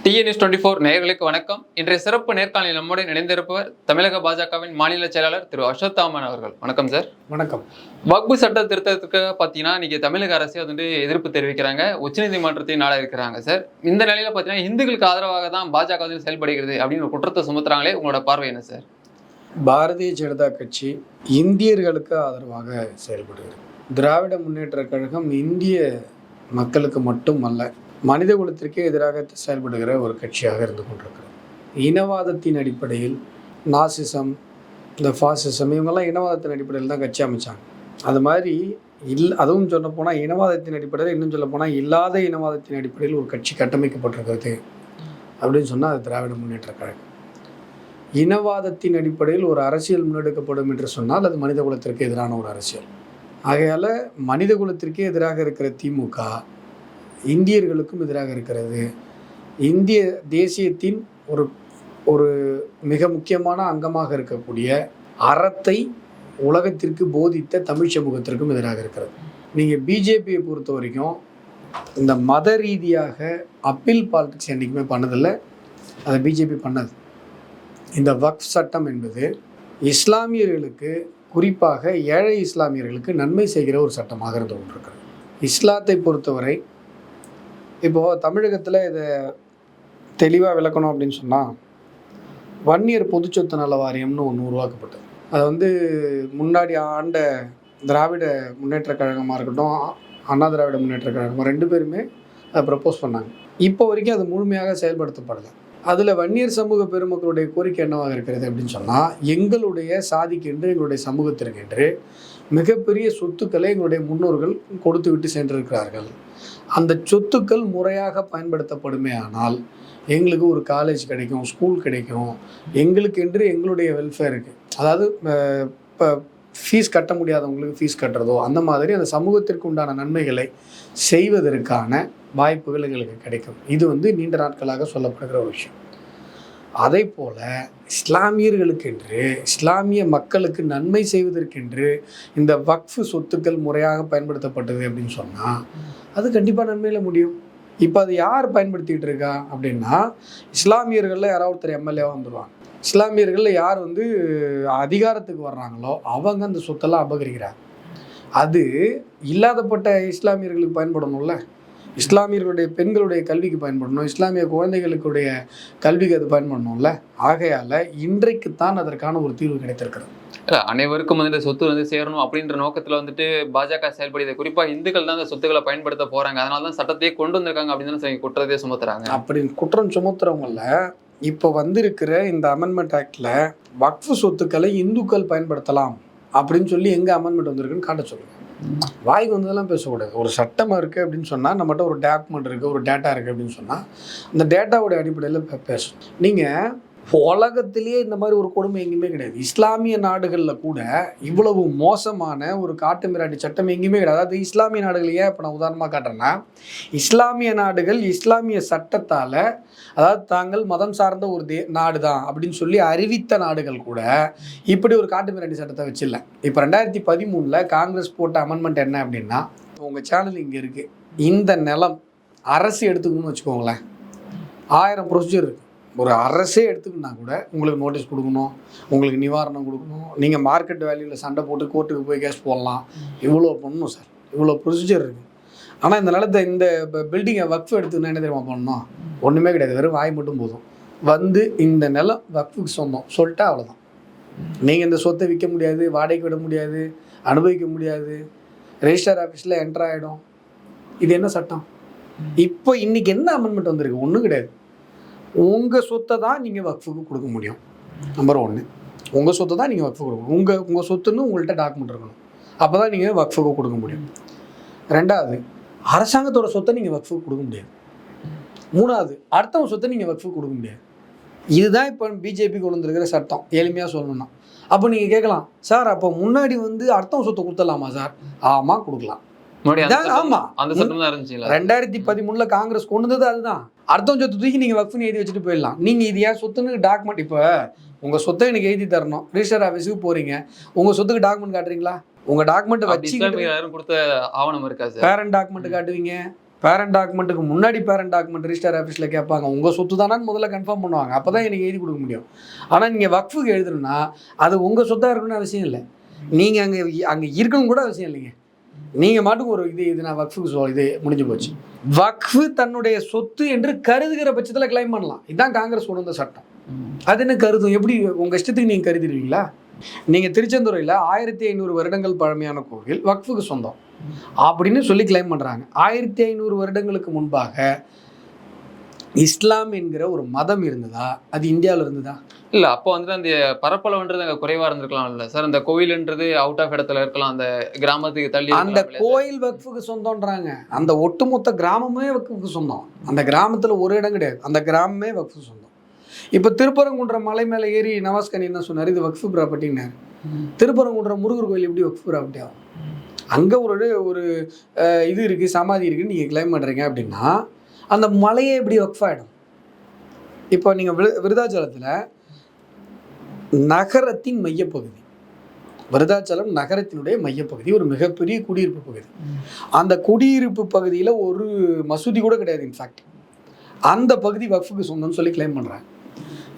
DNS twenty four நேயர்களுக்கு வணக்கம். இன்றைய சிறப்பு நேர்காணலில் நம்முடன் இணைந்திருப்பவர் தமிழக பாஜகவின் மாநில செயலாளர் திரு அஸ்வத்தாமன் அவர்கள். வணக்கம் சார். வணக்கம். வக்பு சட்ட திருத்தத்துக்கு பார்த்தீங்கன்னா இன்னைக்கு தமிழக அரசு வந்து எதிர்ப்பு தெரிவிக்கிறாங்க. உச்சநீதிமன்றத்தை நாட இருக்கிறாங்க சார். இந்த நிலையில பார்த்தீங்கன்னா இந்துக்களுக்கு ஆதரவாக தான் பாஜக வந்து செயல்படுகிறது அப்படின்னு ஒரு குற்றத்தை சுமத்துறாங்களே உங்களோட பார்வை என்ன சார்? பாரதிய ஜனதா கட்சி இந்தியர்களுக்கு ஆதரவாக செயல்படுகிறது. திராவிட முன்னேற்ற கழகம் இந்திய மக்களுக்கு மட்டுமல்ல மனித குலத்திற்கே எதிராக செயல்படுகிற ஒரு கட்சியாக இருந்து கொண்டிருக்கிறது. இனவாதத்தின் அடிப்படையில் நாசிசம் இந்த ஃபாசிசம் இவங்கெல்லாம் இனவாதத்தின் அடிப்படையில் தான் கட்சி அமைச்சாங்க. அது மாதிரி இல் அதுவும் சொல்ல போனால் இனவாதத்தின் அடிப்படையில் இன்னும் சொல்ல போனால் இல்லாத இனவாதத்தின் அடிப்படையில் ஒரு கட்சி கட்டமைக்கப்பட்டிருக்கிறது அப்படின்னு சொன்னால் அது திராவிட முன்னேற்ற கழகம். இனவாதத்தின் அடிப்படையில் ஒரு அரசியல் முன்னெடுக்கப்படும் என்று சொன்னால் அது மனித குலத்திற்கு எதிரான ஒரு அரசியல். ஆகையால் மனித குலத்திற்கே எதிராக இருக்கிற திமுக இந்தியர்களுக்கும் எதிராக இருக்கிறது. இந்திய தேசியத்தின் ஒரு ஒரு மிக முக்கியமான அங்கமாக இருக்கக்கூடிய அறத்தை உலகத்திற்கு போதித்த தமிழ் சமூகத்திற்கும் எதிராக இருக்கிறது. நீங்கள் பிஜேபியை பொறுத்த வரைக்கும் இந்த மத ரீதியாக அப்பீல் பாலிடிக்ஸ் என்றைக்குமே பண்ணதில்லை. அதை பிஜேபி பண்ணது. இந்த வக்ஃப் சட்டம் என்பது இஸ்லாமியர்களுக்கு குறிப்பாக ஏழை இஸ்லாமியர்களுக்கு நன்மை செய்கிற ஒரு சட்டமாக இருந்து கொண்டிருக்கிறது. இஸ்லாத்தை பொறுத்தவரை இப்போது தமிழகத்தில் இதை தெளிவாக விளக்கணும் அப்படின்னு சொன்னால் வன்னியர் பொதுச்சொத்து நல வாரியம்னு ஒன்று உருவாக்கப்பட்டது. அது வந்து முன்னாடி ஆண்ட திராவிட முன்னேற்ற கழகமாக இருக்கட்டும் அண்ணா திராவிட முன்னேற்ற கழகம் ரெண்டு பேருமே அதை ப்ரப்போஸ் பண்ணாங்க. இப்போ வரைக்கும் அது முழுமையாக செயல்படுத்தப்படலை. அதில் வன்னியர் சமூக பெருமக்களுடைய கோரிக்கை என்னவாக இருக்கிறது அப்படின்னு சொன்னால் எங்களுடைய சாதிக்கென்று எங்களுடைய சமூகத்திற்கென்று மிகப்பெரிய சொத்துக்களை எங்களுடைய முன்னோர்கள் கொடுத்து விட்டு சென்றிருக்கிறார்கள். அந்த சொத்துக்கள் முறையாக பயன்படுத்தப்படுமே ஆனால் எங்களுக்கு ஒரு காலேஜ் கிடைக்கும் ஸ்கூல் கிடைக்கும். எங்களுக்கென்று எங்களுடைய வெல்ஃபேருக்கு அதாவது இப்போ ஃபீஸ் கட்ட முடியாதவங்களுக்கு ஃபீஸ் கட்டுறதோ அந்த மாதிரி அந்த சமூகத்திற்கு உண்டான நன்மைகளை செய்வதற்கான வாய்ப்புகள் எங்களுக்கு கிடைக்கும். இது வந்து நீண்ட நாட்களாக சொல்லப்படுகிற ஒரு விஷயம். அதே போல் இஸ்லாமியர்களுக்கென்று இஸ்லாமிய மக்களுக்கு நன்மை செய்வதற்கென்று இந்த வக்ஃபு சொத்துக்கள் முறையாக பயன்படுத்தப்பட்டது அப்படின்னு சொன்னால் அது கண்டிப்பாக நன்மையில் முடியும். இப்போ அது யார் பயன்படுத்திகிட்டு இருக்கா அப்படின்னா இஸ்லாமியர்களில் யாராவது ஒருத்தர் எம்எல்ஏவாக வந்துடுவாங்க இஸ்லாமியர்களில் யார் வந்து அதிகாரத்துக்கு வர்றாங்களோ அவங்க அந்த சொத்தெல்லாம் அபகரிக்கிறாங்க. அது இல்லாதப்பட்ட இஸ்லாமியர்களுக்கு பயன்படணும்ல. இஸ்லாமியர்களுடைய பெண்களுடைய கல்விக்கு பயன்படணும். இஸ்லாமிய குழந்தைகளுக்குடைய கல்விக்கு அது பயன்படணும்ல. ஆகையால் இன்றைக்குத்தான் அதற்கான ஒரு தீர்வு கிடைத்திருக்கிறது. அனைவருக்கும் வந்து இந்த சொத்து வந்து சேரணும் அப்படின்ற நோக்கத்தில் வந்துட்டு பாஜக செயல்படுது. குறிப்பாக இந்துக்கள் தான் அந்த சொத்துக்களை பயன்படுத்த போகிறாங்க அதனால தான் சட்டத்தையே கொண்டு வந்திருக்காங்க அப்படின்னு சொல்லி குற்றத்தையே சுமத்துறாங்க. அப்படி குற்றம் சுமத்துறவங்கள இப்போ வந்திருக்கிற இந்த அமெண்ட்மெண்ட் ஆக்டில் வக்ஃபு சொத்துக்களை இந்துக்கள் பயன்படுத்தலாம் அப்படின்னு சொல்லி எங்கே அமெண்ட்மெண்ட் வந்திருக்குன்னு காட்ட சொல்லுங்கள் வாய்க்கு வந்ததெல்லாம் பேசக்கூடாது. ஒரு சட்டமாக இருக்குது அப்படின்னு சொன்னால் நம்மகிட்ட ஒரு டாக்குமெண்ட் இருக்குது ஒரு டேட்டா இருக்குது அப்படின்னு சொன்னால் அந்த டேட்டாவோட அடிப்படையில் பேசணும். நீங்கள் உலகத்திலேயே இந்த மாதிரி ஒரு கொடுமை எங்கேயுமே கிடையாது. இஸ்லாமிய நாடுகளில் கூட இவ்வளவு மோசமான ஒரு காட்டு மிராட்டி சட்டம் எங்கேயுமே கிடையாது. அதாவது இஸ்லாமிய நாடுகள் ஏன் இப்போ நான் உதாரணமாக காட்டுறேன்னா இஸ்லாமிய நாடுகள் இஸ்லாமிய சட்டத்தால் அதாவது தாங்கள் மதம் சார்ந்த ஒரு தே நாடு தான் அப்படின்னு சொல்லி அறிவித்த நாடுகள் கூட இப்படி ஒரு காட்டு மிராட்டி சட்டத்தை வச்சில்ல. இப்போ ரெண்டாயிரத்தி பதிமூணில் காங்கிரஸ் போட்ட அமெண்ட்மெண்ட் என்ன அப்படின்னா உங்கள் சேனல் இங்கே இருக்குது இந்த நிலம் அரசு எடுத்துக்கணும்னு வச்சுக்கோங்களேன். ஆயிரம் ப்ரொசீஜர் இருக்குது ஒரு அரசே எடுத்துக்கினா கூட உங்களுக்கு நோட்டீஸ் கொடுக்கணும். உங்களுக்கு நிவாரணம் கொடுக்கணும். நீங்கள் மார்க்கெட் வேல்யூவில் சண்டை போட்டு கோர்ட்டுக்கு போய் கேஸ் போடலாம். இவ்வளோ பண்ணணும் சார் இவ்வளோ ப்ரொசீஜர் இருக்குது ஆனால் இந்த நிலத்தை இந்த பில்டிங்கை வக்ஃப் எடுத்துக்கணும் என்ன தெரியுமா பண்ணணும்? ஒன்றுமே கிடையாது. வெறும் வாய் மட்டும் போதும். வந்து இந்த நிலம் வக்ஃபுக்கு சொந்தம். சொல்லிட்டா அவ்வளோதான் நீங்கள் இந்த சொத்தை விற்க முடியாது வாடகைக்கு விட முடியாது அனுபவிக்க முடியாது. ரெஜிஸ்டர் ஆஃபீஸில் என்டர் ஆகிடும் இது என்ன சட்டம்? இப்போ இன்றைக்கி என்ன அமெண்ட்மெண்ட் வந்திருக்கு? ஒன்றும் கிடையாது. உங்கள் சொத்தை தான் நீங்கள் வக்ஃபுக்கு கொடுக்க முடியும். நம்பர் ஒன்று உங்கள் சொத்தை தான் நீங்கள் வக்ஃபுக்கு கொடுக்கணும் உங்கள் உங்கள் சொத்துன்னு உங்கள்கிட்ட டாக்குமெண்ட் இருக்கணும். அப்போ தான் நீங்கள் வக்ஃபுக்கு கொடுக்க முடியும். ரெண்டாவது அரசாங்கத்தோட சொத்தை நீங்கள் வக்ஃபுக்கு கொடுக்க முடியாது. மூணாவது அடுத்தவங்க சொத்தை நீங்கள் வக்ஃபுக்கு கொடுக்க முடியாது. இதுதான் இப்போ பிஜேபி கொண்டு வந்திருக்கிற சட்டம். எளிமையாக சொல்லணும்னா. அப்போ நீங்கள் கேட்கலாம் சார் அப்போ முன்னாடி வந்து அடுத்தவங்க சொத்தை கொடுத்துடலாமா சார்? ஆமாம் கொடுக்கலாம். ரெண்டாயிரத்தி பதிமூணுல காங்கிரஸ் கொண்டு வந்தது அதுதான். அடுத்தவங்க சொத்து தூக்கி நீங்கள் வக்ஃப்னு எழுதி வச்சுட்டு போயிடலாம். நீங்கள் இது ஏன் சொத்துன்னு டாக்குமெண்ட் இப்போ உங்கள் சொத்தை எனக்கு எழுதி தரணும். ரிஜிஸ்டர் ஆஃபீஸுக்கு போகிறீங்க உங்கள் சொத்துக்கு டாக்குமெண்ட் காட்டுறீங்களா? உங்கள் டாக்குமெண்ட் வச்சு கொடுத்த ஆவணம் இருக்கா சார் பேரண்ட் டாக்குமெண்ட் காட்டுவீங்க. பேரண்ட் டாக்குமெண்ட்டுக்கு முன்னாடி பேரண்ட் டாக்குமெண்ட் ரிஜிஸ்டர் ஆஃபீஸில் கேட்பாங்க. உங்கள் சொத்து தானான்னு முதல்ல கன்ஃபார்ம் பண்ணுவாங்க. அப்போ தான் எனக்கு எழுதி கொடுக்க முடியும். ஆனால் நீங்கள் வக்ஃபுக்கு எழுதணும்னா அது உங்கள் சொத்தாக இருக்கணும்னு அவசியம் இல்லை. நீங்கள் அங்கே அங்கே இருக்கணும் கூட அவசியம் இல்லைங்க. நீங்கள் மாட்டுக்கு ஒரு இது இது நான் வக்ஃபுக்கு சொல் இது முடிஞ்சு போச்சு. வக்ஃபு தன்னுடைய சொத்து என்று கருதுகிற பட்சத்தில் கிளைம் பண்ணலாம். இதுதான் காங்கிரஸ் கொண்டு வந்த சட்டம். அது என்ன கருதும்? எப்படி உங்கள் இஷ்டத்துக்கு நீங்கள் கருதிடுவீங்களா? நீங்கள் திருச்செந்துறையில் ஆயிரத்தி ஐநூறு வருடங்கள் பழமையான கோவில் வக்ஃபுக்கு சொந்தம். அப்படின்னு சொல்லி கிளைம் பண்ணுறாங்க ஆயிரத்தி ஐநூறு வருடங்களுக்கு முன்பாக இஸ்லாம் என்கிற ஒரு மதம் இருந்ததா? அது இந்தியாவில் இருந்ததா? இல்ல அப்போ வந்து அந்த பரப்பளவுன்றது அங்க குறைவா இருந்திருக்கலாம் இல்ல சார் அந்த கோவில்ன்றது அவுட் ஆஃப் இடத்துல இருக்கலாம். அந்த கிராமத்துக்கு தள்ளி அந்த கோயில் வக்ஃபுக்கு சொந்தம்ன்றாங்க. அந்த ஒட்டுமொத்த கிராமமே வக்ஃபுக்கு சொந்தம். அந்த கிராமத்தில் ஒரு இடம் கிடையாது. அந்த கிராமமே வக்ஃபுக்கு சொந்தம். இப்போ திருப்பரங்குன்றம் மலை மேலே ஏறி நவாஸ்கனி என்ன சொன்னார்? இது வக்ஃபு ப்ராப்பர்ட்டின்னாரு. திருப்பரங்குன்றம் முருகர் கோயில் எப்படி வக்ஃபு ப்ராப்பர்ட்டி ஆகும்? அங்கே ஒரு ஒரு இது இருக்குது சமாதி இருக்குன்னு நீங்கள் கிளைம் பண்ணுறீங்க அப்படின்னா அந்த மலையே இப்படி வக்ஃப் ஆகிடும் இப்போ நீங்கள் விரு விருதாச்சலத்தில் நகரத்தின் மையப்பகுதி. விருதாச்சலம் நகரத்தினுடைய மையப்பகுதி ஒரு மிகப்பெரிய குடியிருப்பு பகுதி. அந்த குடியிருப்பு பகுதியில் ஒரு மசூதி கூட கிடையாது இன்ஃபேக்ட் அந்த பகுதி வக்ஃபுக்கு சொந்தம்னு சொல்லி கிளைம் பண்ணுறாங்க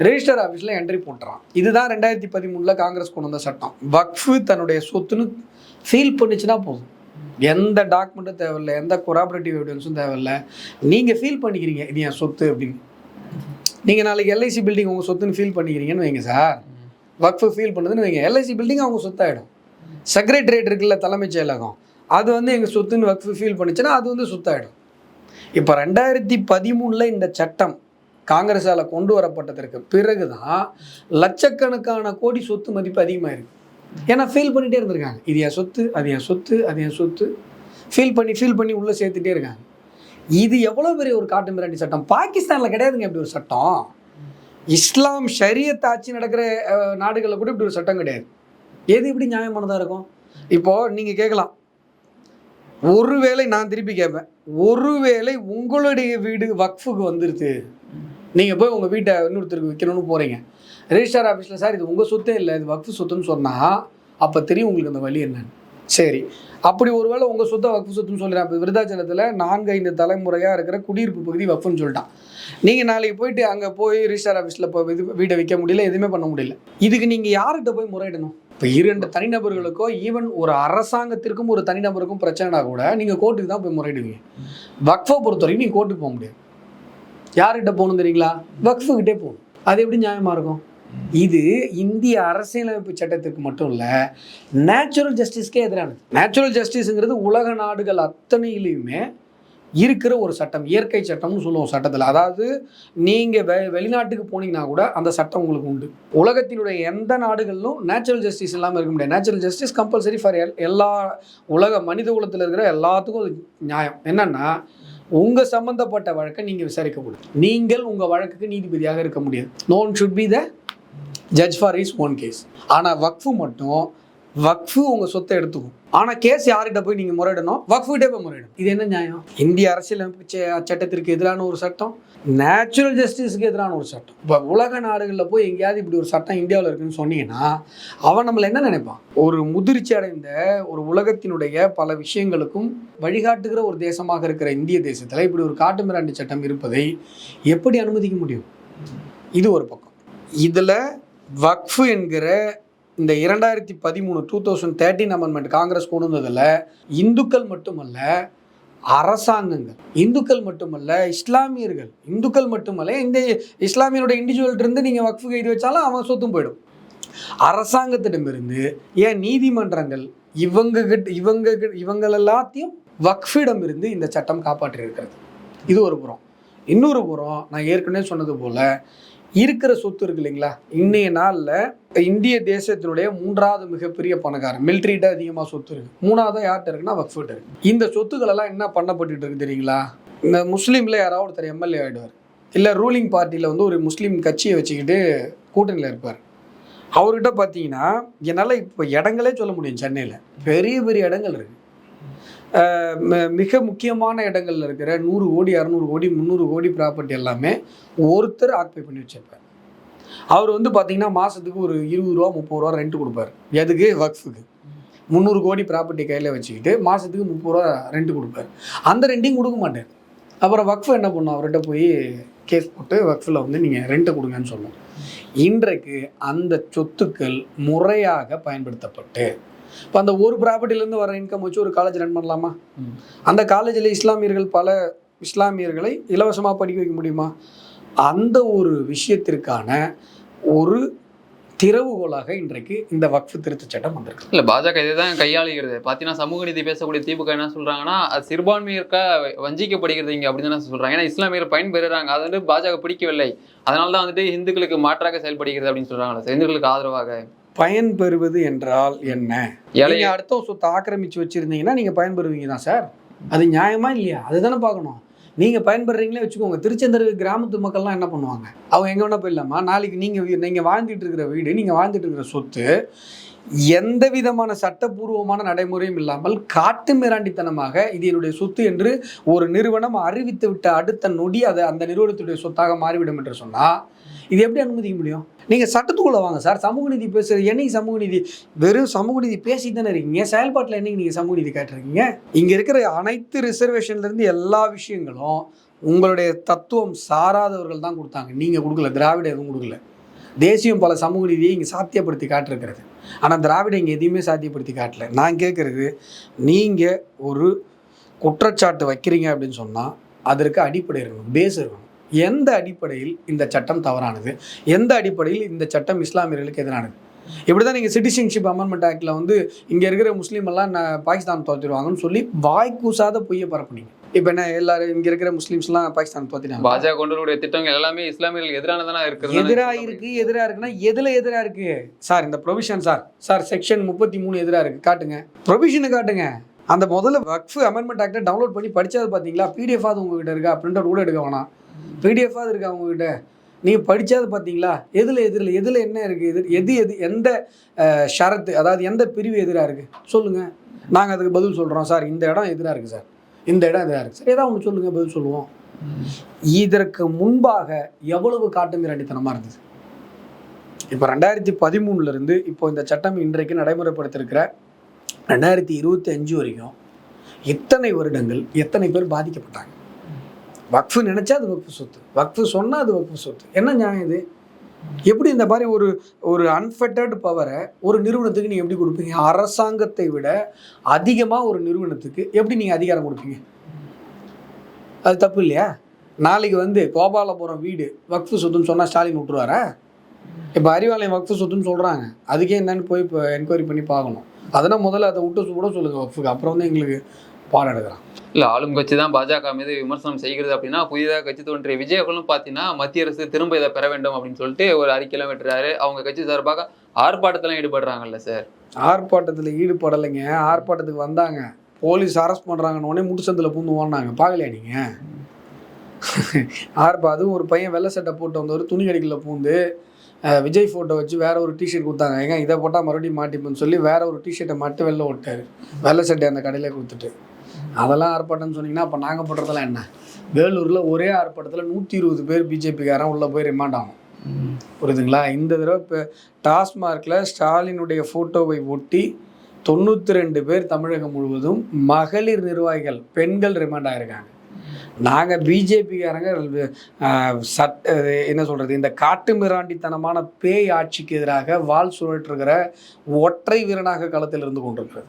ரெஜிஸ்டர் ஆஃபீஸில் என்ட்ரி போட்டுறான். இதுதான் ரெண்டாயிரத்தி பதிமூணில் காங்கிரஸ் கொண்டு வந்த சட்டம். வக்ஃபு தன்னுடைய சொத்துன்னு ஃபீல் பண்ணிச்சுன்னா போதும். எந்த டாக்குமெண்ட்டும் தேவையில்லை எந்த கொராபரேட்டிவ் எவிடன்ஸும் தேவையில்லை. நீங்கள் ஃபீல் பண்ணிக்கிறீங்க இது என் சொத்து அப்படின்னு. நீங்கள் நாளைக்கு எல்ஐசி பில்டிங் உங்கள் சொத்துன்னு ஃபீல் பண்ணிக்கிறீங்கன்னு வைங்க சார் வக்ஃபு ஃபீல் பண்ணுதுன்னு வைங்க. எல்ஐசி பில்டிங் அவங்க சொத்தாயிடும். செக்ரட்டரியேட் இருக்குல்ல தலைமைச் செயலகம். அது வந்து எங்கள் சொத்துன்னு வக்ஃபு ஃபீல் பண்ணுச்சுன்னா அது வந்து சொத்தாயிடும். இப்போ ரெண்டாயிரத்தி பதிமூணில் இந்த சட்டம் காங்கிரஸால் கொண்டு வரப்பட்டதற்கு பிறகு தான் லட்சக்கணக்கான கோடி சொத்து மதிப்பு அதிகமாயிருக்கு. ஏன்னா ஃபீல் பண்ணிகிட்டே இருந்திருக்காங்க. இது என் சொத்து அது என் சொத்து அது என் சொத்து. ஃபீல் பண்ணி ஃபீல் பண்ணி உள்ளே சேர்த்துட்டே இருக்காங்க. இது எவ்வளோ பெரிய ஒரு காட்டு மிராண்டி சட்டம்? பாகிஸ்தானில் கிடையாதுங்க இப்படி ஒரு சட்டம். இஸ்லாம் ஷரியத் ஆட்சி நடக்கிற நாடுகளில் கூட இப்படி ஒரு சட்டம் கிடையாது. எது இப்படி நியாயமானதாக இருக்கும்? இப்போது நீங்கள் கேட்கலாம். ஒருவேளை நான் திருப்பி கேட்பேன். ஒருவேளை உங்களுடைய வீடு வக்ஃபுக்கு வந்துருது. நீங்கள் போய் உங்கள் வீட்டை இன்னொருத்தருக்கு விற்கணும்னு போகிறீங்க ரிஜிஸ்டார் ஆஃபீஸில் சார் இது உங்கள் சொத்தே இல்லை. இது வக்ஃபு சொத்துன்னு சொன்னால் அப்போ தெரியும் உங்களுக்கு அந்த வழி என்னன்னு. சரி. அப்படி ஒருவேளை உங்கள் சொத்தை வக்ஃபு சொத்துன்னு சொல்லிடுறேன் இப்போ விருதாச்சலத்தில் நான்கு ஐந்து தலைமுறையாக இருக்கிற குடியிருப்பு பகுதி வக்ஃபுன்னு சொல்லிட்டான். நீங்கள் நாளைக்கு போயிட்டு அங்கே போய் ரிஜிஸ்டார் ஆஃபீஸில் போய் இது வீடை விற்க முடியல எதுவுமே பண்ண முடியல. இதுக்கு நீங்கள் யார்கிட்ட போய் முறையிடணும்? இப்போ இரண்டு தனிநபர்களுக்கோ ஈவன் ஒரு அரசாங்கத்திற்கும் ஒரு தனிநபருக்கும் பிரச்சனைனா கூட நீங்கள் கோர்ட்டுக்கு தான் போய் முறையிடுவீங்க. வக்ஃபை பொறுத்த வரைக்கும் நீங்கள் கோர்ட்டுக்கு போக முடியாது. யார்கிட்ட போகணும் தெரியுங்களா? வக்ஃபுக்கிட்டே போகணும். அது எப்படி நியாயமாக இருக்கும்? இது இந்திய அரசியலமைப்பு சட்டத்திற்கு மட்டும் இல்லை நேச்சுரல் ஜஸ்டிஸ்க்கே எதிரானது. நேச்சுரல் ஜஸ்டிஸுங்கிறது உலக நாடுகள் அத்தனையிலையுமே இருக்கிற ஒரு சட்டம் இயற்கை சட்டம்னு சொல்லுவோம் சட்டத்தில். அதாவது நீங்கள் வெ வெளிநாட்டுக்கு போனீங்கன்னா கூட அந்த சட்டம் உங்களுக்கு உண்டு. உலகத்தினுடைய எந்த நாடுகளிலும் நேச்சுரல் ஜஸ்டிஸ் இல்லாமல் இருக்க முடியாது. நேச்சுரல் ஜஸ்டிஸ் கம்பல்சரி ஃபார் எல்லா உலக மனித குலத்தில் இருக்கிற எல்லாத்துக்கும் அது நியாயம். என்னென்னா உங்கள் சம்மந்தப்பட்ட வழக்கை நீங்கள் விசாரிக்கக்கூடாது நீங்கள் உங்கள் வழக்குக்கு நீதிபதியாக இருக்க முடியாது. None should be the judge for his own case ஆனால் வக்ஃபு மட்டும் வக்ஃபு உங்கள் சொத்தை எடுத்துக்கும். ஆனால் கேஸ் யார்கிட்ட போய் நீங்கள் முறையிடணும்? வக்ஃபுகிட்டே போய் முறையிடணும் இது என்ன நியாயம்? இந்திய அரசியலமைப்பு சட்டத்திற்கு எதிரான ஒரு சட்டம் நேச்சுரல் ஜஸ்டிஸுக்கு எதிரான ஒரு சட்டம். இப்போ உலக நாடுகளில் போய் எங்கேயாவது இப்படி ஒரு சட்டம் இந்தியாவில் இருக்குன்னு சொன்னீங்கன்னா அவன் நம்மளை என்ன நினைப்பான்? ஒரு முதிர்ச்சி அடைந்த ஒரு உலகத்தினுடைய பல விஷயங்களுக்கும் வழிகாட்டுகிற ஒரு தேசமாக இருக்கிற இந்திய தேசத்தில் இப்படி ஒரு காட்டு மிராண்டி சட்டம் இருப்பதை எப்படி அனுமதிக்க முடியும்? இது ஒரு பக்கம். இதில் வக்ஃபு என்கிற இந்த இரண்டாயிரத்தி பதிமூணு two thousand thirteen amendment Congress கொண்டு வந்ததில் இந்துக்கள் மட்டுமல்ல அரசாங்கங்கள். இந்துக்கள் மட்டுமல்ல இஸ்லாமியர்கள். இந்துக்கள் மட்டுமல்ல இந்த இஸ்லாமியனோட இண்டிவிஜுவல் இருந்து நீங்கள் வக்ஃபு கைது வச்சாலும் அவன் சொத்தும் போயிடும். அரசாங்கத்திடமிருந்து ஏன் நீதிமன்றங்கள் இவங்க கிட்ட இவங்க கிட்ட- இவங்கள் எல்லாத்தையும் வக்ஃபிடம் இருந்து இந்த சட்டம் காப்பாற்றி இருக்கிறது இது ஒரு புறம். இன்னொரு புறம் நான் ஏற்கனவே சொன்னது போல் இருக்கிற சொத்து இருக்கு இல்லைங்களா? இன்னைய நாளில் இந்திய தேசத்தினுடைய மூன்றாவது மிகப்பெரிய பணக்காரன் மிலிட்ரிட்ட அதிகமாக சொத்து இருக்கு. மூணாவது யார்கிட்ட இருக்குன்னா வக்ஃபிட்ட இருக்கு. இந்த சொத்துக்கள் எல்லாம் என்ன பண்ணப்பட்டு இருக்கு தெரியுங்களா? இந்த முஸ்லீமில் யாராவது ஒருத்தர் எம்எல்ஏ ஆகிடுவார் இல்லை ரூலிங் பார்ட்டியில் வந்து ஒரு முஸ்லீம் கட்சியை வச்சுக்கிட்டு கூட்டணியில் இருப்பார். அவர்கிட்ட பார்த்தீங்கன்னா என்னால் இப்போ இடங்களே சொல்ல முடியும் சென்னையில். பெரிய பெரிய இடங்கள் இருக்குது மிக முக்கியமான இடங்கள்ல இருக்கிற நூறு கோடி இரநூறு கோடி முந்நூறு கோடி ப்ராப்பர்ட்டி எல்லாமே ஒருத்தர் ஆக்குபை பண்ணி வச்சிருப்பார். அவர் வந்து பார்த்தீங்கன்னா மாதத்துக்கு ஒரு இருபது ரூபா முப்பது ரூபா ரெண்ட் கொடுப்பாரு. எதுக்கு? வக்ஃபுக்கு முந்நூறு கோடி ப்ராப்பர்ட்டி கையில் வச்சுக்கிட்டு மாதத்துக்கு முப்பது ரூபா ரெண்ட் கொடுப்பாரு. அந்த ரெண்டையும் கொடுக்க மாட்டார். அப்புறம் வக்ஃப் என்ன பண்ணும்? அவர்கிட்ட போய் கேஸ் போட்டு வக்ஃபில் வந்து நீங்கள் ரெண்ட்டை கொடுங்கன்னு சொல்லுவோம் இன்றைக்கு அந்த சொத்துக்கள் முறையாக பயன்படுத்தப்பட்டு இப்போ அந்த ஒரு ப்ராப்பர்ட்டிலேருந்து வர இன்கம் வச்சு ஒரு காலேஜ் ரன் பண்ணலாமா. அந்த காலேஜில் இஸ்லாமியர்கள் பல இஸ்லாமியர்களை இலவசமாக படிக்க வைக்க முடியுமா? அந்த ஒரு விஷயத்திற்கான ஒரு திறவுகோலாக இன்றைக்கு இந்த வக்ஃபு திருத்தச் சட்டம் வந்திருக்கு. இல்ல பாஜக இதை தான் கையாளுகிறது. பாத்தீங்கன்னா சமூக நீதி பேசக்கூடிய திமுக என்ன சொல்றாங்கன்னா அது சிறுபான்மையர்க்கா வஞ்சிக்கப்படுகிறது இங்க அப்படின்னு தானே சொல்றாங்க. ஏன்னா இஸ்லாமியர் பயன்பெறுறாங்க அது வந்து பாஜக பிடிக்கவில்லை. அதனால தான் வந்துட்டு இந்துக்களுக்கு மாற்றாக செயல்படுகிறது அப்படின்னு சொல்றாங்களா சார் இந்துக்களுக்கு ஆதரவாக. பயன் பெறுவது என்றால் என்ன? ஏழை நீங்க அடுத்த சொத்தை ஆக்கிரமிச்சு வச்சிருந்தீங்கன்னா நீங்க பயன்பெறுவீங்க தான் சார். அது நியாயமா இல்லையா? அதுதானே பார்க்கணும். நீங்க பயன்படுறீங்களே வச்சுக்கோங்க. திருச்செந்தூர் கிராமத்து மக்கள்லாம் என்ன பண்ணுவாங்க? அவங்க எங்க வேணா போயிடலாமா? நாளைக்கு நீங்க வீ- நீங்க வாழ்ந்துட்டு இருக்கிற வீடு நீங்க வாழ்ந்துட்டு இருக்கிற சொத்து எந்த விதமான சட்டப்பூர்வமான நடைமுறையும் இல்லாமல் காட்டு மிராண்டித்தனமாக இது என்னுடைய சொத்து என்று ஒரு நிறுவனம் அறிவித்து விட்ட அடுத்த நொடி அது அந்த நிறுவனத்துடைய சொத்தாக மாறிவிடும் என்று சொன்னால் இது எப்படி அனுமதிக்க முடியும்? நீங்கள் சட்டத்துக்குள்ளே வாங்க சார். சமூக நீதி பேசுகிற என்னைக்கு சமூக நீதி? வெறும் சமூக நீதி பேசி தானே இருக்கீங்க. செயல்பாட்டில் என்னைக்கு நீங்கள் சமூக நீதி காட்டுறீங்க இங்கே இருக்கிற அனைத்து ரிசர்வேஷன்லேருந்து எல்லா விஷயங்களும் உங்களுடைய தத்துவம் சாராதவர்கள் தான் கொடுத்தாங்க. நீங்கள் கொடுக்கல திராவிட எதுவும் கொடுக்கல. தேசியம் பல சமூக நீதியை இங்கே சாத்தியப்படுத்தி காட்டிருக்கிறது. ஆனால் திராவிட இங்கே எதையுமே சாத்தியப்படுத்தி காட்டல. நான் கேட்குறது நீங்கள் ஒரு குற்றச்சாட்டு வைக்கிறீங்க அப்படின்னு சொன்னால் அதற்கு அடிப்படை இருக்கணும் பேஸ் இருக்கணும். எந்த அடிப்படையில் இந்த சட்டம் தவறானது? எந்த அடிப்படையில் இந்த சட்டம் இஸ்லாமியர்களுக்கு எதிரானது? இப்படி தான் நீங்கள் சிட்டிசன்ஷிப் அமெண்ட்மெண்ட் ஆக்டில் வந்து இங்கே இருக்கிற முஸ்லீம் எல்லாம் நான் பாகிஸ்தான் தோற்றிடுவாங்கன்னு சொல்லி வாய் கூசாத பொய்யை பரப்புனீங்க. இப்போ என்ன எல்லாரும் இங்கே இருக்கிற முஸ்லீம்ஸ்லாம் பாகிஸ்தான் தோற்றிட்டாங்க பாஜக கொண்டு வரக்கூடிய திட்டங்கள் எல்லாமே இஸ்லாமியர்களுக்கு எதிரானதான இருக்குது எதிரா இருக்கு எதிரா இருக்குன்னா எதுல எதிரா இருக்கு? சார் இந்த ப்ரொவிஷன் சார். சார் செக்ஷன் முப்பத்தி மூணு எதிரா இருக்கு. காட்டுங்க. ப்ரொவிஷனை காட்டுங்க. அந்த முதல்ல வக்ஃப் அமெண்ட்மெண்ட் ஆக்டை டவுன்லோட் பண்ணி படிச்சது பார்த்தீங்களா பிடிஎஃப் ஆகுது உங்ககிட்ட இருக்கா? பிரிண்ட் அவுட் கூட எடுக்க வேணாம். பிடிஎஃப் ஆகுது இருக்கா உங்ககிட்ட? நீங்கள் படிச்சது பார்த்தீங்களா எதில் எதிரில்? எதில் என்ன இருக்குது எது எது எது எந்த ஷரத்து அதாவது எந்த பிரிவு எதிராக இருக்குது சொல்லுங்கள் நாங்கள் அதுக்கு பதில் சொல்கிறோம் சார் இந்த இடம் எதிராக இருக்குது சார். இந்த இடம் இதாக இருக்குது சரி ஏதாவது ஒன்று சொல்லுங்கள் பதில் சொல்லுவோம். இதற்கு முன்பாக எவ்வளவு காட்டுமிராண்டித்தனமாக இருந்தது? இப்போ ரெண்டாயிரத்தி பதிமூணுலேருந்து இப்போ இந்த சட்டம் இன்றைக்கு நடைமுறைப்படுத்திருக்கிற ரெண்டாயிரத்தி இருபத்தி அஞ்சு வரைக்கும் எத்தனை வருடங்கள் எத்தனை பேர் பாதிக்கப்பட்டாங்க? வக்ஃபு நினச்சா அது வக்ஃபு சொத்து. வக்ஃபு சொன்னால் அது வக்ஃபு சொத்து. என்ன நியாயம் இது? எப்படி இந்த மாதிரி ஒரு ஒரு அன்ஃபெட்டர்டு பவரை ஒரு நிறுவனத்துக்கு நீங்கள் எப்படி கொடுப்பீங்க? அரசாங்கத்தை விட அதிகமாக ஒரு நிறுவனத்துக்கு எப்படி நீங்கள் அதிகாரம் கொடுப்பீங்க? அது தப்பு இல்லையா? நாளைக்கு வந்து கோபாலபுரம் வீடு வக்ஃபு சொத்துன்னு சொன்னால் ஸ்டாலின் விட்டுருவாரா? இப்போ அறிவாலயம் வக்ஃபு சொத்துன்னு சொல்கிறாங்க அதுக்கே என்னன்னு போய் இப்போ என்கொயரி பண்ணி பார்க்கணும். அதனால் முதல்ல அதை விட்டு கூட சொல்லுங்கள் வக்ஃபுக்கு. அப்புறம் வந்து எங்களுக்கு பாடம் எடுக்கிறான் இல்லை ஆளும் கட்சி தான் பாஜக மீது விமர்சனம் செய்கிறது அப்படின்னா புதிதாக கட்சி தோன்றிய விஜயகுலும் பார்த்தீங்கன்னா மத்திய அரசு திரும்ப இதை பெற வேண்டும் அப்படின்னு சொல்லிட்டு ஒரு அறிக்கையெல்லாம் விட்டுறாரு அவங்க கட்சி சார்பாக ஆர்ப்பாட்டத்திலாம் ஈடுபடுறாங்கல்ல சார் ஆர்ப்பாட்டத்தில் ஈடுபடலைங்க. ஆர்ப்பாட்டத்துக்கு வந்தாங்க. போலீஸ் அரெஸ்ட் பண்ணுறாங்கன்னு உடனே முட்டுச்சந்தில் பூந்து ஓடினாங்க. பார்க்கலையா நீங்கள் ஆர்ப்பா அதுவும் ஒரு பையன் வெள்ளை சட்டை போட்டு வந்தவர் துணி கடைக்குள்ள பூந்து விஜய் ஃபோட்டோ வச்சு வேற ஒரு டிஷர்ட் கொடுத்தாங்க. ஏங்க இதை போட்டால் மறுபடியும் மாட்டிப்போன்னு சொல்லி வேற ஒரு டிஷர்ட்டை மட்டும் வெளில விட்டார் வெள்ளை சட்டை அந்த கடையில் கொடுத்துட்டு. அதெல்லாம் ஆர்ப்பாட்டம்னு சொன்னீங்கன்னா அப்போ நாங்கள் போடுறதெல்லாம் என்ன? வேலூரில் ஒரே ஆர்ப்பாட்டத்தில் நூற்றி இருபது பேர் பிஜேபிக்காரன் உள்ளே போய் ரிமாண்ட் ஆகும் புரியுதுங்களா? இந்த தடவை இப்போ டாஸ்மார்க்கில் ஸ்டாலினுடைய ஃபோட்டோவை ஒட்டி தொண்ணூற்றி ரெண்டு பேர் தமிழகம் முழுவதும் மகளிர் நிர்வாகிகள் பெண்கள் ரிமாண்ட் ஆகிருக்காங்க நாங்கள் பிஜேபிக்காரங்க சட் அது என்ன சொல்கிறது இந்த காட்டு மிராண்டித்தனமான பேய் ஆட்சிக்கு எதிராக வால் சுழற்றுகிற ஒற்றை வீரனாக களத்தில் இருந்து கொண்டிருக்கிறது.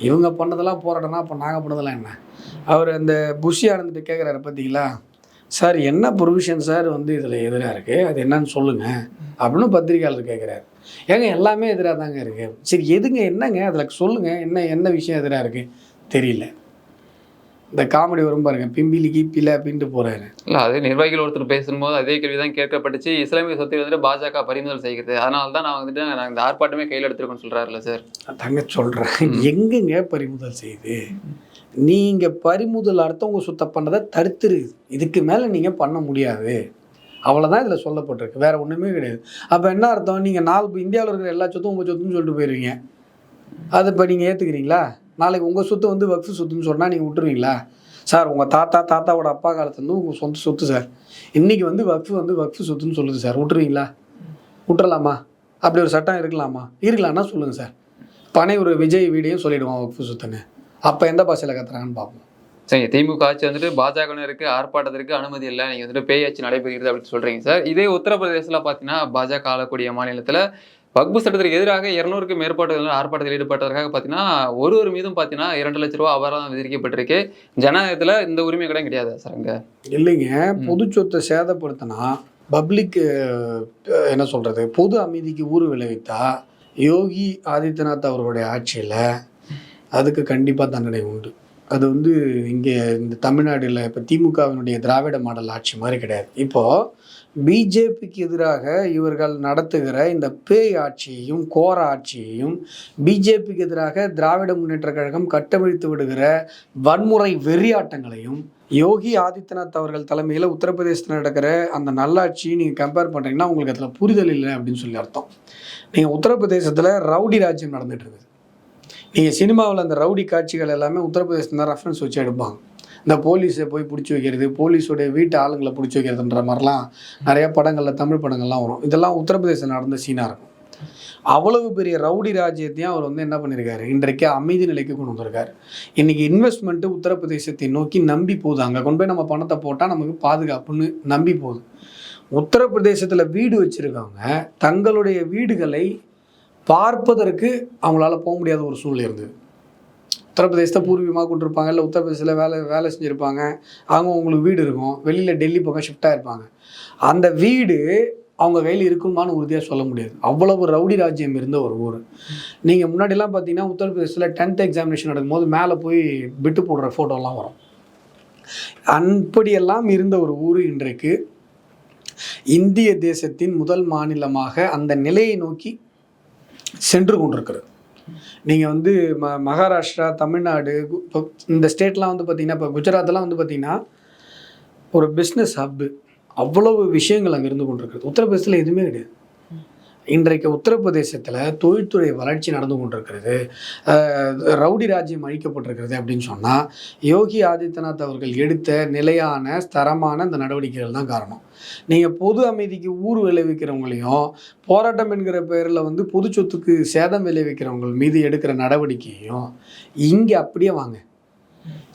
இவங்க பண்ணதெல்லாம் போராட்டம்னா அப்போ நாங்கள் பண்ணதெல்லாம் என்ன? அவர் அந்த புஷி ஆனந்துட்டு கேட்குறாரு பார்த்தீங்களா சார் என்ன ப்ரொவிஷன் சார் வந்து இதில் எதிராக இருக்குது அது என்னன்னு சொல்லுங்கள் அப்படின்னு பத்திரிகையாளர் கேட்குறாரு ஏங்க எல்லாமே எதிராக தாங்க இருக்குது சரி எதுங்க என்னங்க? அதில் சொல்லுங்கள் என்ன என்ன விஷயம் எதிராக இருக்குது தெரியல. இந்த காமெடி வரும் பாருங்க. பிம்பிலி கீப்பில அப்படின்ட்டு போகிறாரு இல்ல அது நிர்வாகிகள் ஒருத்தர் பேசும்போது அதே கேள்விதான் கேட்கப்பட்டுச்சு. இஸ்லாமிய சொத்தை வந்துட்டு பாஜக பறிமுதல் செய்கிறது. அதனால தான் நான் வந்துட்டு நான் இந்த ஆர்ப்பாட்டமே கையில் எடுத்திருக்கேன்னு சொல்றாருல்ல சார். தங்க சொல்கிறேன் எங்கெங்க பறிமுதல் செய்யுது? நீங்கள் பறிமுதல் அடுத்தவங்க சுத்தம் பண்ணதை தடுத்துரு. இதுக்கு மேலே நீங்கள் பண்ண முடியாது. அவ்வளோதான் இதில் சொல்லப்பட்டிருக்கு. வேற ஒன்றுமே கிடையாது. அப்போ என்ன அர்த்தம்? நீங்கள் நாலு இந்தியாவில் இருக்கிற எல்லா சொத்தும் உங்கள் சொத்துன்னு சொல்லிட்டு போயிடுவீங்க அதை இப்போ நீங்கள் ஏற்றுக்கிறீங்களா நாளைக்கு உங்கள் சொத்து வந்து வக்ஃபு சொத்துன்னு சொன்னால் நீங்கள் விட்டுருவீங்களா? சார் உங்கள் தாத்தா தாத்தாவோட அப்பா காலத்துலேருந்து உங்கள் சொந்த சொத்து சார். இன்றைக்கி வந்து வக்ஃபு வந்து வக்ஃபு சொத்துன்னு சொல்லுது சார். விட்டுருவீங்களா? விட்டுறலாமா? அப்படி ஒரு சட்டம் இருக்கலாமா? இருக்கலாம்னா சொல்லுங்கள் சார். பனை ஒரு விஜய் வீடியும் சொல்லிடுவான் வக்ஃபு சொத்துன்னு. அப்போ எந்த பாஷையில் கத்துறாங்கன்னு பார்ப்போம். சரி திமுக ஆட்சி வந்துட்டு பாஜகவினருக்கு ஆர்ப்பாட்டத்திற்கு அனுமதி இல்லை நீங்கள் வந்துட்டு பேய் ஆட்சி நடைபெறுகிறது அப்படின்னு சொல்கிறீங்க சார். இதே உத்தரப்பிரதேசத்துல பார்த்தீங்கன்னா பாஜக ஆளக்கூடிய மாநிலத்தில் வக்பு சட்டத்திற்கு எதிராக இருநூறுக்கு மேற்பட்டவர்கள் ஆர்ப்பாட்டத்தில் ஈடுபட்டதற்காக பார்த்தீங்கன்னா ஒரு ஒரு மீதும் பார்த்தீங்கன்னா இரண்டு லட்ச ரூபா அபராதம் விதிக்கப்பட்டிருக்கு. ஜனநாயகத்துல இந்த உரிமை கூட கிடையாது சார் அங்க. இல்லைங்க. பொது சொத்தை சேதப்படுத்தினா பப்ளிக் என்ன சொல்கிறது பொது அமைதிக்கு ஊறு விளைவித்தா யோகி ஆதித்யநாத் அவர்களுடைய ஆட்சியில் அதுக்கு கண்டிப்பாக தண்டனை உண்டு. அது வந்து இங்கே இந்த தமிழ்நாடுல இப்போ திமுகவினுடைய திராவிட மாடல் ஆட்சி மாதிரி கிடையாது. இப்போது பிஜேபிக்கு எதிராக இவர்கள் நடத்துகிற இந்த பேய் ஆட்சியையும் கோர ஆட்சியையும் பிஜேபிக்கு எதிராக திராவிட முன்னேற்ற கழகம் கட்டவிழ்த்து விடுகிற வன்முறை வெறியாட்டங்களையும் யோகி ஆதித்யநாத் அவர்கள் தலைமையில் உத்தரப்பிரதேசத்தில் நடக்கிற அந்த நல்லாட்சியை நீங்கள் கம்பேர் பண்ணுறீங்கன்னா உங்களுக்கு அதில் புரிதல் இல்லை அப்படின்னு சொல்லி அர்த்தம். நீங்கள் உத்தரப்பிரதேசத்தில் ரவுடி ராஜ்யம் நடந்துட்டு இருக்குது. நீங்கள் சினிமாவில் அந்த ரவுடி காட்சிகள் எல்லாமே உத்தரப்பிரதேசத்தில் தான் ரெஃபரன்ஸ் வச்சு எடுப்பாங்க. இந்த போலீஸை போய் பிடிச்சி வைக்கிறது போலீஸோடைய வீட்டு ஆளுங்களை பிடிச்சி வைக்கிறதுன்ற மாதிரிலாம் நிறைய படங்களில் தமிழ் படங்கள்லாம் வரும். இதெல்லாம் உத்தரப்பிரதேசம் நடந்த சீனாக இருக்கும். அவ்வளவு பெரிய ரவுடி ராஜ்யத்தையும் அவர் வந்து என்ன பண்ணியிருக்காரு இன்றைக்கு அமைதி நிலைக்கு கொண்டு வந்திருக்காரு. இன்னைக்கு இன்வெஸ்ட்மெண்ட்டு உத்தரப்பிரதேசத்தை நோக்கி நம்பி போகுது. அங்கே கொண்டு போய் நம்ம பணத்தை போட்டால் நமக்கு பாதுகாப்புன்னு நம்பி போகுது. உத்தரப்பிரதேசத்தில் வீடு வச்சுருக்கவங்க தங்களுடைய வீடுகளை பார்ப்பதற்கு அவங்களால போக முடியாத ஒரு சூழ்நிலை இருந்தது. உத்தரப்பிரதேசத்தை பூர்வீகமாக கொண்டிருப்பாங்க இல்லை உத்தரப்பிரதேசத்தில் வேலை வேலை செஞ்சுருப்பாங்க. அவங்க உங்களுக்கு வீடு இருக்கும். வெளியில் டெல்லி பக்கம் ஷிஃப்டாக இருப்பாங்க. அந்த வீடு அவங்க கையில் இருக்குமான்னு உறுதியாக சொல்ல முடியாது. அவ்வளவு ரவுடி ராஜ்யம் இருந்த ஒரு ஊர். நீங்கள் முன்னாடிலாம் பார்த்தீங்கன்னா உத்தரப்பிரதேசத்தில் டென்த் எக்ஸாமினேஷன் நடக்கும்போது மேலே போய் விட்டு போடுற ஃபோட்டோலாம் வரும். அப்படியெல்லாம் இருந்த ஒரு ஊர் இன்றைக்கு. இந்திய தேசத்தின் முதல் மாநிலமாக அந்த நிலையை நோக்கி சென்று கொண்டிருக்கிறது. நீங்கள் வந்து ம மகாராஷ்டிரா தமிழ்நாடு கு- இப்போ இந்த ஸ்டேட்லாம் வந்து பார்த்திங்கன்னா இப்போ குஜராத்லாம் வந்து பார்த்திங்கன்னா ஒரு பிஸ்னஸ் ஹப்பு அவ்வளவு விஷயங்கள் அங்கே இருந்து கொண்டிருக்கிறது. உத்தரப்பிரதேசத்தில் எதுவுமே கிடையாது. இன்றைக்கு உத்தரப்பிரதேசத்தில் தொழில்துறை வளர்ச்சி நடந்து கொண்டிருக்கிறது. ரவுடி ராஜ்யம் அழிக்கப்பட்டிருக்கிறது அப்படின்னு சொன்னால் யோகி ஆதித்யநாத் அவர்கள் எடுத்த நிலையான தரமான இந்த நடவடிக்கைகள் தான் காரணம். நீங்கள் பொது அமைதிக்கு ஊர் விளைவிக்கிறவங்களையும் போராட்டம் என்கிற பெயரில் வந்து பொது சொத்துக்கு சேதம் விளைவிக்கிறவங்க மீது எடுக்கிற நடவடிக்கையும் இங்கே அப்படியே வாங்க.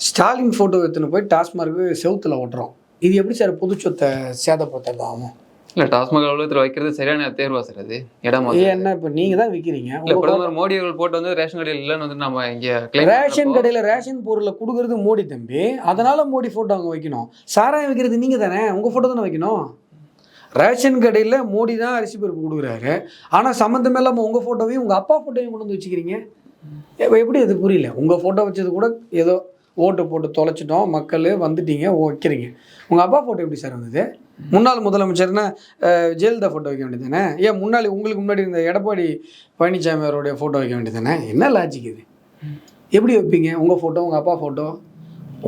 ஸ்டாலின் ஃபோட்டோ எடுத்துன்னு போய் டாஸ்மார்க்கு செவுத்தில் ஓட்டுறோம். இது எப்படி சார் பொது சொத்தை சேதப்படுத்துறது இல்ல டாஸ்மாக் அலுவலகத்தில் வைக்கிறது சரியான தேர்வா சார் அது? இடம் என்ன இப்போ நீங்கள் தான் விற்கிறீங்க இல்ல பிரதமர் மோடி அவர்கள் போட்டு வந்து ரேஷன் கடையில் இல்லைன்னு வந்து நம்ம இங்க ரேஷன் கடையில் ரேஷன் பொருளை கொடுக்கறது மோடி தம்பி. அதனால மோடி ஃபோட்டோ அங்கே வைக்கணும். சாராயம் வைக்கிறது நீங்கள் தானே? உங்கள் ஃபோட்டோ தானே வைக்கணும்? ரேஷன் கடையில் மோடி தான் அரிசி பருப்பு கொடுக்குறாரு. ஆனால் சம்மந்தமே இல்லாமல் உங்கள் ஃபோட்டோவையும் உங்கள் அப்பா ஃபோட்டோவையும் கொண்டு வந்து வச்சுக்கிறீங்க? எப்ப- எப்படி அது புரியல? உங்கள் ஃபோட்டோ வச்சது கூட ஏதோ ஓட்டு போட்டு தொலைச்சிட்டோம். மக்கள் வந்துட்டீங்க வைக்கிறீங்க. உங்கள் அப்பா ஃபோட்டோ எப்படி சார் வந்தது? முன்னாள் முதலமைச்சர்னா ஜெயலலிதா ஃபோட்டோ வைக்க வேண்டியது தானே ஏன் முன்னாடி உங்களுக்கு முன்னாடி இருந்த எடப்பாடி பழனிசாமி அவருடைய ஃபோட்டோ வைக்க வேண்டியது தானே என்ன லாஜிக் இது? எப்படி வைப்பீங்க? உங்கள் ஃபோட்டோ உங்கள் அப்பா ஃபோட்டோ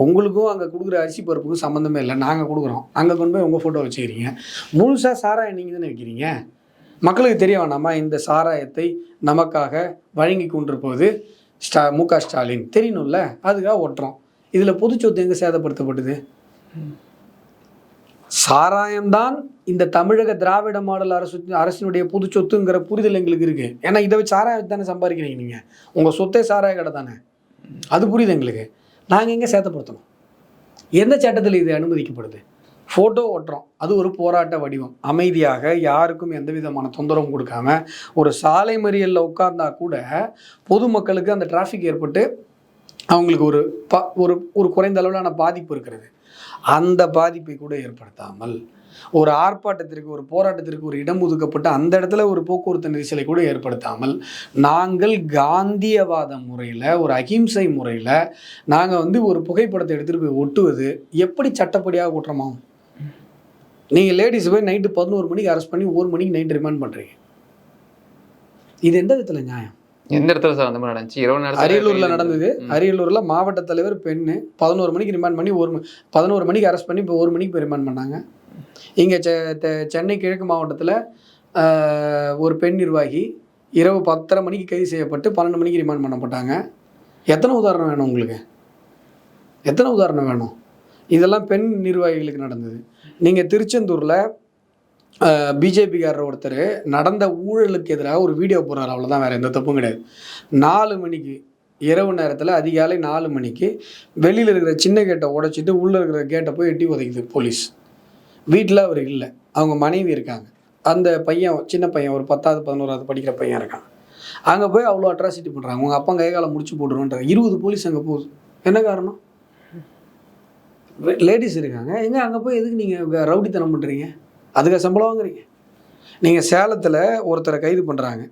உங்களுக்கும் அங்கே கொடுக்குற அரிசி பருப்புக்கும் சம்மந்தமே இல்லை. நாங்கள் கொடுக்குறோம். அங்கே கொண்டு போய் உங்கள் ஃபோட்டோ வச்சுக்கிறீங்க. முழுசாக சாராயம் நீங்கள் தானே வைக்கிறீங்க? மக்களுக்கு தெரிய வேணாமா இந்த சாராயத்தை நமக்காக வழங்கி கொண்டிருப்பது ஸ்டா மு க ஸ்டாலின்? தெரியணும்ல. அதுக்காக ஒட்டுறோம் இதில் பொதுச்சொத்து எங்கே சேதப்படுத்தப்பட்டது? சாராயம்தான் இந்த தமிழக திராவிட மாடல் அரசு அரசினுடைய பொது சொத்துங்கிற புரிதல் எங்களுக்கு இருக்கு. ஏன்னா இதை வச்சு சாராயம் தானே சம்பாதிக்கிறீங்க நீங்கள் உங்கள் சொத்தே சாராய கடை தானே. அது புரியுது எங்களுக்கு. நாங்கள் எங்கே சேதப்படுத்தணும்? எந்த சட்டத்தில் இது அனுமதிக்கப்படுது? ஃபோட்டோ ஓட்டுறோம் அது ஒரு போராட்ட வடிவம். அமைதியாக யாருக்கும் எந்த விதமான தொந்தரவும் கொடுக்காம ஒரு சாலை மறியலில் உட்கார்ந்தா கூட பொதுமக்களுக்கு அந்த டிராஃபிக் ஏற்பட்டு அவங்களுக்கு ஒரு ப ஒரு ஒரு குறைந்த அளவிலான பாதிப்பு இருக்கிறது. அந்த பாதிப்பை கூட ஏற்படுத்தாமல் ஒரு ஆர்ப்பாட்டத்திற்கு ஒரு போராட்டத்திற்கு ஒரு இடம் ஒதுக்கப்பட்டு அந்த இடத்துல ஒரு போக்குவரத்து நெரிசலை கூட ஏற்படுத்தாமல் நாங்கள் காந்தியவாத முறையில் ஒரு அகிம்சை முறையில் நாங்கள் வந்து ஒரு புகைப்படத்தை எடுத்துகிட்டு போய் ஒட்டுவது எப்படி சட்டப்படியாக குற்றமாகும்? நீங்கள் லேடிஸ் போய் நைட்டு பதினோரு மணிக்கு அரெஸ்ட் பண்ணி ஒரு மணிக்கு நைட் ரிமாண்ட் பண்ணுறீங்க இது எந்த விதத்தில் நியாயம்? எந்த இடத்துல சார் அந்த மாதிரி நடந்துச்சு. இரவு நேரத்துல அரியலூர்ல நடந்தது. அரியலூர்ல மாவட்ட தலைவர் பெண்ணு பதினோரு மணிக்கு ரிமாண்ட் பண்ணி ஒரு பதினோரு மணிக்கு அரெஸ்ட் பண்ணி இப்போ ஒரு மணிக்கு போய் ரிமாண்ட் பண்ணாங்க. இங்கே சென்னை கிழக்கு மாவட்டத்தில் ஒரு பெண் நிர்வாகி இரவு பத்தரை மணிக்கு கைது செய்யப்பட்டு பன்னெண்டு மணிக்கு ரிமாண்ட் பண்ணப்பட்டாங்க. எத்தனை உதாரணம் வேணும் உங்களுக்கு? எத்தனை உதாரணம் வேணும்? இதெல்லாம் பெண் நிர்வாகிகளுக்கு நடந்தது. நீங்கள் திருச்செந்தூரில் பிஜேபிக்காரர் ஒருத்தர் நடந்த ஊழலுக்கு எதிராக ஒரு வீடியோ போடுறாரு. அவ்வளோதான் வேறு எந்த தப்பும் கிடையாது. நாலு மணிக்கு இரவு நேரத்தில் அதிகாலை நாலு மணிக்கு வெளியில் இருக்கிற சின்ன கேட்டை உடைச்சிட்டு உள்ளே இருக்கிற கேட்டை போய் எட்டி உதைக்குது போலீஸ். வீட்டில் அவர் இல்லை. அவங்க மனைவி இருக்காங்க. அந்த பையன் சின்ன பையன் ஒரு பத்தாவது பதினோராவது படிக்கிற பையன் இருக்கான். அங்கே போய் அவ்வளோ அட்ராசிட்டி பண்ணுறாங்க உங்கள் அப்பா கை காலம் முடிச்சு போட்டுருவோன்றாங்க இருபது போலீஸ் அங்கே போகுது. என்ன காரணம்? லேடிஸ் இருக்காங்க. எங்கே அங்கே போய் எதுக்கு நீங்கள் ரவுடித்தனம் பண்ணுறீங்க அதுக்கு சம்பளம் வாங்குறீங்க நீங்கள் சேலத்தில் ஒருத்தரை கைது பண்ணுறாங்க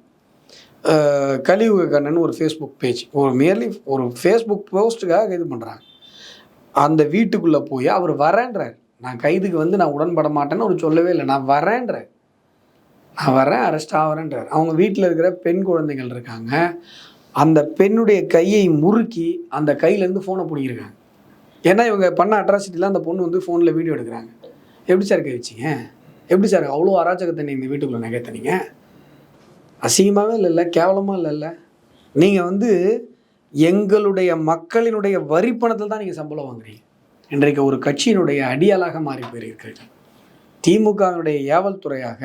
கலியுக கண்ணன் ஒரு ஃபேஸ்புக் பேஜ் ஒரு மேர்லி ஒரு ஃபேஸ்புக் போஸ்ட்டுக்காக கைது பண்ணுறாங்க அந்த வீட்டுக்குள்ளே போய் அவர் வரேன்றார். நான் கைதுக்கு வந்து நான் உடன்பட மாட்டேன்னு அவர் சொல்லவே இல்லை. நான் வரேன்றார். நான் வரேன் அரெஸ்ட் ஆகிறேன்றார் அவங்க வீட்டில் இருக்கிற பெண் குழந்தைகள் இருக்காங்க. அந்த பெண்ணுடைய கையை முறுக்கி அந்த கையிலேருந்து ஃபோனை பிடிக்கிருக்காங்க. ஏன்னா இவங்க பண்ண அட்ராசிட்டிலாம் அந்த பொண்ணு வந்து ஃபோனில் வீடியோ எடுக்கிறாங்க. எப்படி சார் கை வச்சிங்க? எப்படி சார் அவ்வளோ அராஜகத்தை நீங்கள் இந்த வீட்டுக்குள்ளே நகைத்தனீங்க அசிங்கமாகவே இல்லைல்ல? கேவலமாக இல்லைல்ல? நீங்கள் வந்து எங்களுடைய மக்களினுடைய வரி பணத்தில் தான் நீங்கள் சம்பளம் வாங்குறீங்க. இன்றைக்கு ஒரு கட்சியினுடைய அடியாளாக மாறி போயிருக்கிறீர்கள். திமுகவினுடைய ஏவல் துறையாக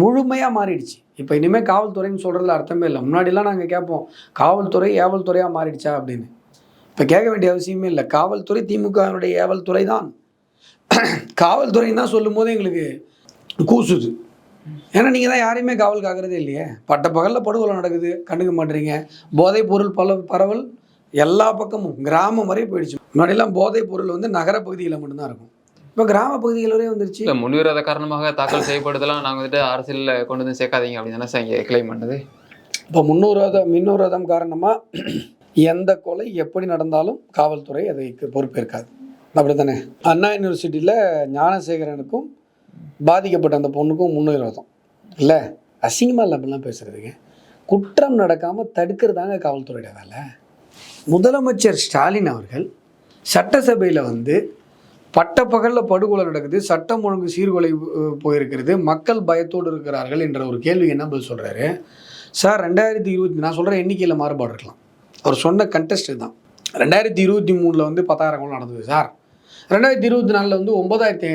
முழுமையாக மாறிடுச்சு. இப்போ இனிமேல் காவல்துறைன்னு சொல்கிறதுல அர்த்தமே இல்லை. முன்னாடிலாம் நாங்கள் கேட்போம் காவல்துறை ஏவல் துறையாக மாறிடுச்சா? அப்படின்னு. இப்போ கேட்க வேண்டிய அவசியமே இல்லை. காவல்துறை திமுகவினுடைய ஏவல் துறை தான். காவல்துறைன்னு தான் சொல்லும் போது எங்களுக்கு கூசுது. ஏன்னா நீங்கள் தான் யாரையுமே காவல் காக்கிறதே இல்லையே. பட்ட பகலில் படுகொலை நடக்குது. கண்டுக்க மாட்டீங்க. போதைப் பொருள் பல பரவல் எல்லா பக்கமும் கிராமம் வரை போயிடுச்சு. முன்னாடியெல்லாம் போதைப் பொருள் வந்து நகர பகுதிகளில் மட்டும்தான் இருக்கும். இப்போ கிராம பகுதிகள் வரை வந்துருச்சு. இல்ல முன்விரோத காரணமாக தாக்கல் செய்யப்படுதெல்லாம் நாங்க வந்துட்டு அரசியல்ல கொண்டு வந்து சேர்க்காதீங்க அப்படின்னு தானே இங்க கிளைம் பண்ணது? இப்போ முன்னூறுவாதம் மின்னூறுவாதம் காரணமாக எந்த கொலை எப்படி நடந்தாலும் காவல்துறை அதுக்கு பொறுப்பேற்காது. அப்படி தானே அண்ணா யூனிவர்சிட்டியில் ஞானசேகரனுக்கும் பாதிக்கப்பட்ட அந்த பொண்ணுக்கும் முன்னுரிவாதம் இல்லை? அசிங்கமாக இல்லை அப்படிலாம் பேசுகிறதுங்க குற்றம் நடக்காமல் தடுக்கிறதாங்க காவல்துறையோட வேலை. முதலமைச்சர் ஸ்டாலின் அவர்கள் சட்டசபையில் வந்து பட்டப்பகலில் படுகொலை நடக்குது சட்டம் ஒழுங்கு சீர்கொலை போயிருக்கிறது மக்கள் பயத்தோடு இருக்கிறார்கள் என்ற ஒரு கேள்வி என்ன பதில் சொல்கிறாரு சார் ரெண்டாயிரத்தி இருபத்தி நான் சொல்கிற எண்ணிக்கையில் மாறுபாடு இருக்கலாம். அவர் சொன்ன கண்டெஸ்ட் தான் ரெண்டாயிரத்தி இருபத்தி மூணில் வந்து பத்தாயிரம் கொலை நடந்தது சார். ரெண்டாயிரத்தி இருபத்தி நாலில் வந்து ஒன்பதாயிரத்தி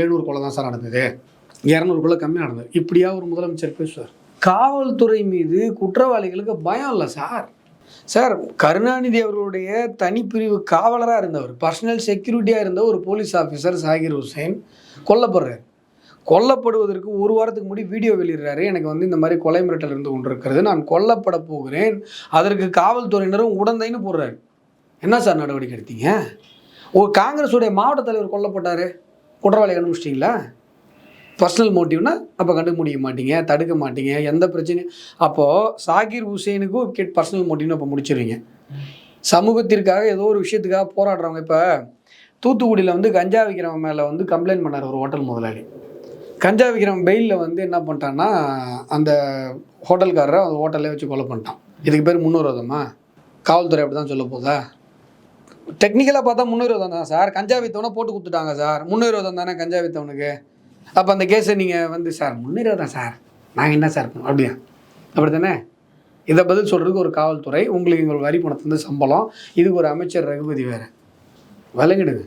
எழுநூறு தான் சார் நடந்தது. இரநூறு கம்மியாக நடந்தது. இப்படியா ஒரு முதலமைச்சர் பேசுவார் காவல்துறை மீது குற்றவாளிகளுக்கு பயம் இல்லை சார். சார் கருணாநிதி அவர்களுடைய தனிப்பிரிவு காவலராக இருந்தவர் பர்சனல் செக்யூரிட்டியாக இருந்த ஒரு போலீஸ் ஆஃபீஸர் சாகிர் ஹுசைன் கொல்லப்படுறார். கொல்லப்படுவதற்கு ஒரு வாரத்துக்கு முன்னாடி வீடியோ வெளியிடுறாரு. எனக்கு வந்து இந்த மாதிரி கொலை மிரட்டல் இருந்து கொண்டிருக்கிறது. நான் கொல்லப்பட போகிறேன். அதற்கு காவல்துறையினரும் உடந்தைன்னு போடுறாரு. என்ன சார் நடவடிக்கை எடுத்தீங்க? உங்கள் காங்கிரஸுடைய மாவட்ட தலைவர் கொல்லப்பட்டார். குற்றவாளி கண்டுபிடிச்சிட்டிங்களா பர்சனல் மோட்டிவ்னா அப்போ கண்டுக்க முடிய மாட்டீங்க தடுக்க மாட்டீங்க எந்த பிரச்சனையும். அப்போது சாகிர் ஹுசேனுக்கும் கிட் பர்சனல் மோட்டிவ்னு இப்போ முடிச்சிருவீங்க. சமூகத்திற்காக ஏதோ ஒரு விஷயத்துக்காக போராடுறவங்க இப்போ தூத்துக்குடியில் வந்து கஞ்சா விற்கிறவன் மேலே வந்து கம்ப்ளைண்ட் பண்ணார் ஒரு ஹோட்டல் முதலாளி. கஞ்சா விற்கிறவன் பெயிலில் வந்து என்ன பண்ணிட்டான்னா அந்த ஹோட்டல்காரரை அந்த ஹோட்டல்லே வச்சு கொலை பண்ணிட்டான். இதுக்கு பேர் முன்னுரோதமா? காவல்துறை அப்படி தான் சொல்ல போதா? டெக்னிக்கலாக பார்த்தா முன்னுரோதம் தான் சார்? கஞ்சா வித்தவனை போட்டு கொடுத்துட்டாங்க சார். முன்னுரோதம் தானே கஞ்சா வித்தவனுக்கு அப்போ அந்த கேஸை நீங்கள் வந்து சார் முன்னுரோதம் சார். நாங்கள் என்ன சார் பண்ணோம் அப்படியா? அப்படி தானே இதை பதில் சொல்கிறதுக்கு ஒரு காவல்துறை உங்களுக்கு எங்கள் வரி பணத்துலேருந்து சம்பளம். இதுக்கு ஒரு அமைச்சர் ரகுபதி வேறு. விலங்கிடுங்க